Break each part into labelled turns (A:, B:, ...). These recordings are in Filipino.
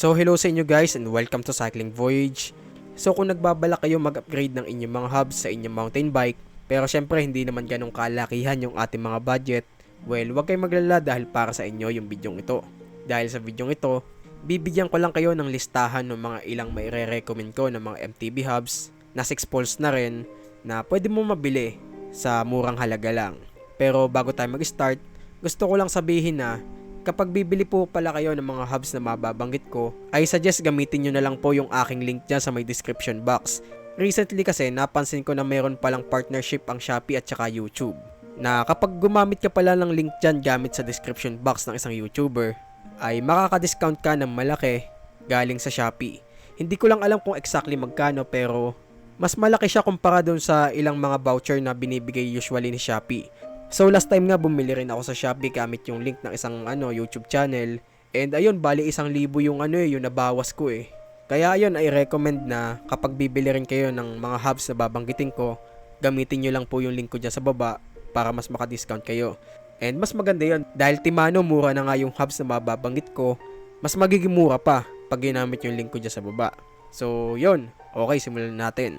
A: So hello sa inyo guys and welcome to Cycling Voyage. So kung nagbabala kayo mag-upgrade ng inyong mga hubs sa inyong mountain bike, pero syempre hindi naman ganong kalakihan yung ating mga budget, well wag kayong maglala dahil para sa inyo yung bidyong ito. Dahil sa bidyong ito, bibigyan ko lang kayo ng listahan ng mga ilang maire-recommend ko ng mga MTB hubs na 6 poles na rin na pwede mo mabili sa murang halaga lang. Pero bago tayo mag-start, gusto ko lang sabihin na kapag bibili po pala kayo ng mga hubs na mababanggit ko, ay suggest gamitin nyo na lang po yung aking link dyan sa may description box. Recently kasi napansin ko na meron palang partnership ang Shopee at saka YouTube. Na kapag gumamit ka pala ng link dyan gamit sa description box ng isang YouTuber, ay makaka-discount ka ng malaki galing sa Shopee. Hindi ko lang alam kung exactly magkano pero mas malaki siya kumpara doon sa ilang mga voucher na binibigay usually ni Shopee. So last time nga bumili rin ako sa Shopee gamit yung link ng isang ano YouTube channel and ayun bali isang libo yung ano eh, yung nabawas ko eh. Kaya ayun ay recommend na kapag bibili rin kayo ng mga hubs na babanggitin ko, gamitin nyo lang po yung link ko dyan sa baba para mas maka-discount kayo. And mas maganda yun dahil timano mura na nga yung hubs na mababanggit ko, mas magiging mura pa pag ginamit yung link ko dyan sa baba. So yun, okay simulan natin.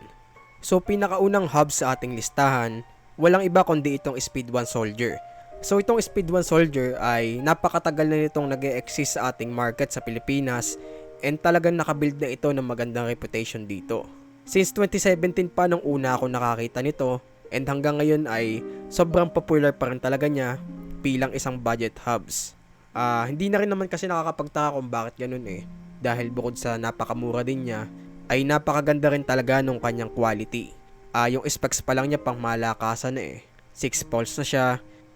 A: So pinakaunang hub sa ating listahan walang iba kundi itong Speed 1 Soldier. So itong Speed 1 Soldier ay napakatagal na nitong nag exist sa ating market sa Pilipinas and talagang nakabuild na ito ng magandang reputation dito. Since 2017 pa nung una ako nakakita nito and hanggang ngayon ay sobrang popular pa rin talaga niya bilang isang budget hubs. Uh, hindi na rin naman kasi nakakapagtaka kung bakit ganun eh. Dahil bukod sa napakamura din niya, ay napakaganda rin talaga nung kanyang quality uh, yung specs pa lang niya pang malakasan na eh. 6 poles na siya,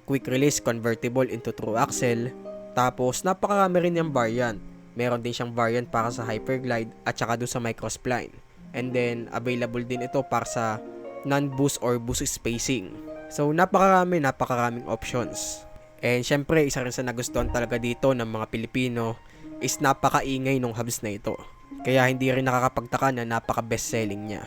A: quick release convertible into true axle, tapos napakarami rin yung variant. Meron din siyang variant para sa Hyperglide at saka doon sa Microspline. And then available din ito para sa non-boost or boost spacing. So napakarami, napakaraming options. And syempre, isa rin sa nagustuhan talaga dito ng mga Pilipino is napakaingay ng hubs na ito. Kaya hindi rin nakakapagtaka na napaka best selling niya.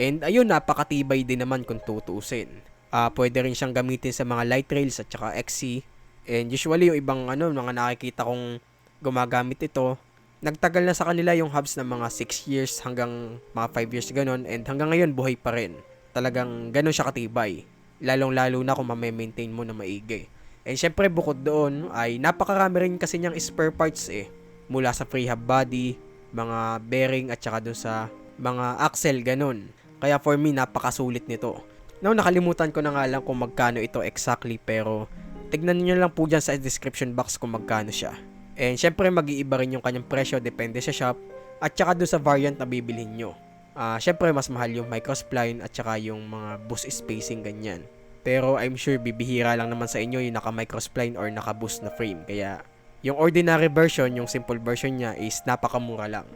A: And ayun, napakatibay din naman kung tutuusin. Uh, pwede rin siyang gamitin sa mga light rails at saka XC. And usually yung ibang ano, mga nakikita kong gumagamit ito, nagtagal na sa kanila yung hubs ng mga 6 years hanggang mga 5 years ganon and hanggang ngayon buhay pa rin. Talagang ganon siya katibay. Lalong lalo na kung ma-maintain mo na maigi. And syempre bukod doon ay napakarami rin kasi niyang spare parts eh. Mula sa free hub body, mga bearing at saka doon sa mga axle ganon. Kaya for me, napakasulit nito. Now, nakalimutan ko na nga lang kung magkano ito exactly pero tignan niyo lang po dyan sa description box kung magkano siya. And syempre, mag-iiba rin yung kanyang presyo depende sa shop at saka doon sa variant na bibilhin nyo. Uh, syempre, mas mahal yung microspline at saka yung mga boost spacing ganyan. Pero I'm sure bibihira lang naman sa inyo yung naka microspline or naka boost na frame. Kaya yung ordinary version, yung simple version niya is napakamura lang.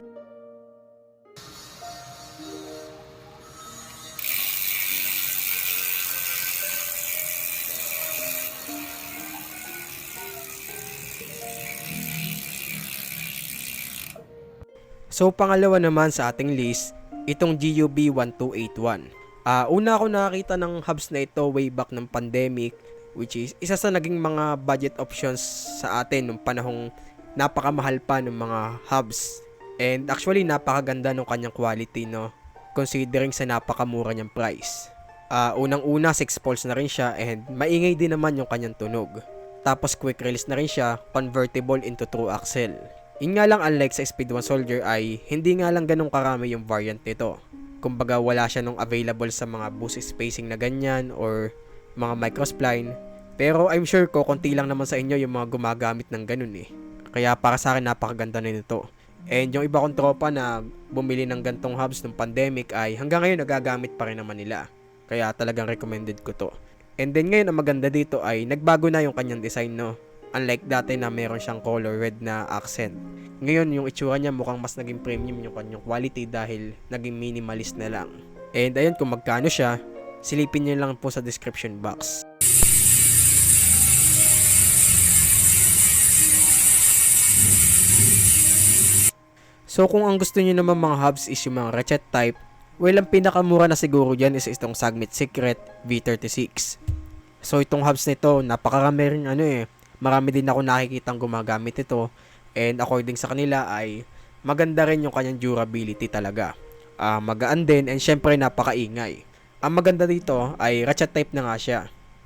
A: So pangalawa naman sa ating list, itong GUB 1281. Uh, una ako nakakita ng hubs na ito way back ng pandemic which is isa sa naging mga budget options sa atin nung panahong napakamahal pa ng mga hubs. And actually napakaganda ng kanyang quality no considering sa napakamura niyang price. Uh, unang-una 6 poles na rin siya and maingay din naman yung kanyang tunog. Tapos quick release na rin siya, convertible into true axle. Yun nga lang unlike sa Speed 1 Soldier ay hindi nga lang ganun karami yung variant nito. Kumbaga wala siya nung available sa mga boost spacing na ganyan or mga microspline. Pero I'm sure ko konti lang naman sa inyo yung mga gumagamit ng ganun eh. Kaya para sa akin napakaganda na nito. And yung iba kong tropa na bumili ng gantong hubs ng pandemic ay hanggang ngayon nagagamit pa rin naman nila. Kaya talagang recommended ko to. And then ngayon ang maganda dito ay nagbago na yung kanyang design no. Unlike dati na meron siyang color red na accent. Ngayon, yung itsura niya mukhang mas naging premium yung kanyang quality dahil naging minimalist na lang. And ayun, kung magkano siya, silipin niyo lang po sa description box. So kung ang gusto niyo naman mga hubs is yung mga ratchet type, well ang pinakamura na siguro dyan is itong Sagmit Secret V36. So itong hubs nito, napakarami rin ano eh, marami din ako nakikitang gumagamit ito and according sa kanila ay maganda rin yung kanyang durability talaga. Ah, magaan din and syempre napakaingay. Ang maganda dito ay ratchet type na nga siya.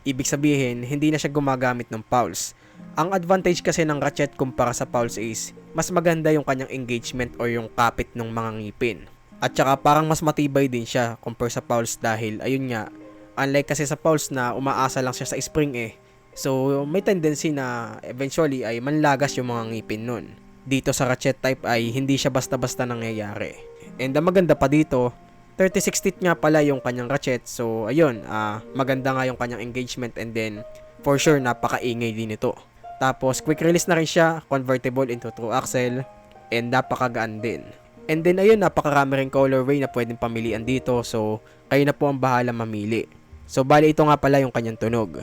A: Ibig sabihin, hindi na siya gumagamit ng pulse. Ang advantage kasi ng ratchet kumpara sa pulse is, mas maganda yung kanyang engagement or yung kapit ng mga ngipin. At saka parang mas matibay din siya compare sa pulse dahil ayun nga, unlike kasi sa pulse na umaasa lang siya sa spring eh. So may tendency na eventually ay manlagas yung mga ngipin nun. Dito sa ratchet type ay hindi siya basta-basta nangyayari. And ang maganda pa dito, 36 teeth nga pala yung kanyang ratchet. So ayun, ah, maganda nga yung kanyang engagement and then for sure napakaingay din ito. Tapos quick release na rin siya, convertible into true axle and napakagaan din. And then ayun, napakarami rin colorway na pwedeng pamilian dito. So, kayo na po ang bahala mamili. So, bali ito nga pala yung kanyang tunog.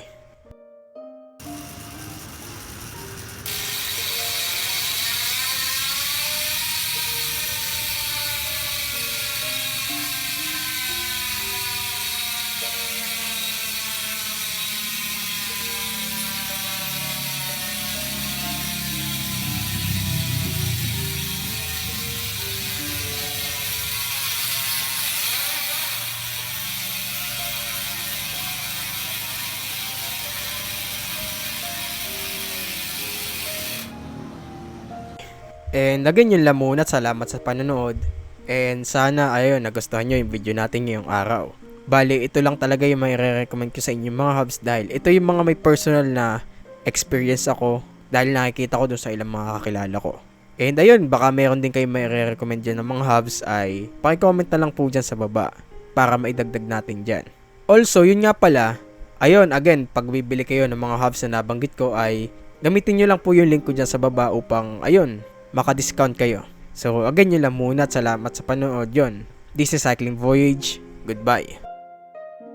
A: And again yun lang muna at salamat sa panonood. And sana ayun nagustuhan nyo yung video natin ngayong araw. Bali, ito lang talaga yung may recommend ko sa inyo mga hubs dahil ito yung mga may personal na experience ako dahil nakikita ko dun sa ilang mga kakilala ko. And ayun, baka meron din kayo may recommend dyan ng mga hubs ay pakicomment na lang po dyan sa baba para maidagdag natin dyan. Also, yun nga pala, ayun, again, pag bibili kayo ng mga hubs na nabanggit ko ay gamitin nyo lang po yung link ko dyan sa baba upang, ayun, maka-discount kayo. So, again yun lang muna at salamat sa panonood yon. This is Cycling Voyage. Goodbye.